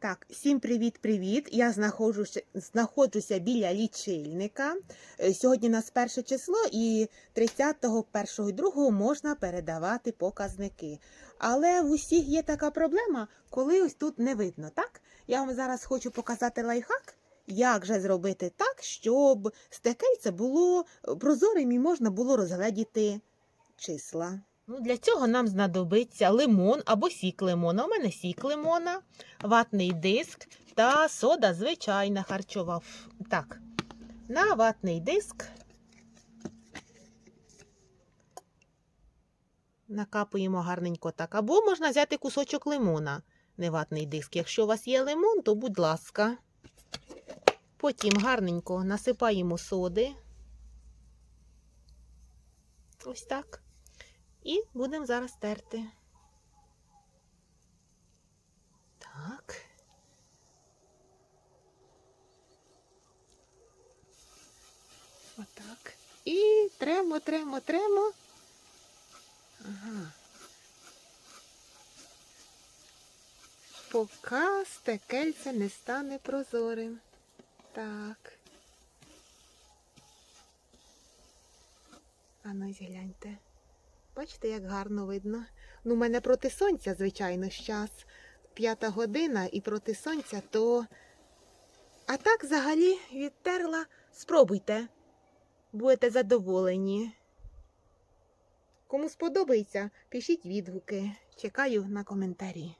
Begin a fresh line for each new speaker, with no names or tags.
Так, всім привіт-привіт. Я знаходжуся, знаходжуся біля лічильника. Е, Сьогодні у нас перше число, і 30-го, 1-го і 2 можна передавати показники. Але в усіх є така проблема, коли ось тут не видно, так? Я вам зараз хочу показати лайфхак, як же зробити так, щоб стекельце було прозорим і можна було розгледіти числа. Ну, для цього нам знадобиться лимон або сік лимона. У мене сік лимона, ватний диск та сода звичайна харчова. Так, на ватний диск накапуємо гарненько так. Або можна взяти кусочок лимона, не ватний диск. Якщо у вас є лимон, то будь ласка. Потім гарненько насипаємо соди. Ось так. І будемо зараз терти. Так. Отак. І тремо, тремо, тремо. Ага. Поки стекельце не стане прозорим. Так. А ну згляньте. Бачите, як гарно видно. Ну, у мене проти сонця, звичайно, час п'ята година і проти сонця, то. А так взагалі відтерла. Спробуйте. Будете задоволені. Кому сподобається, пишіть відгуки. Чекаю на коментарі.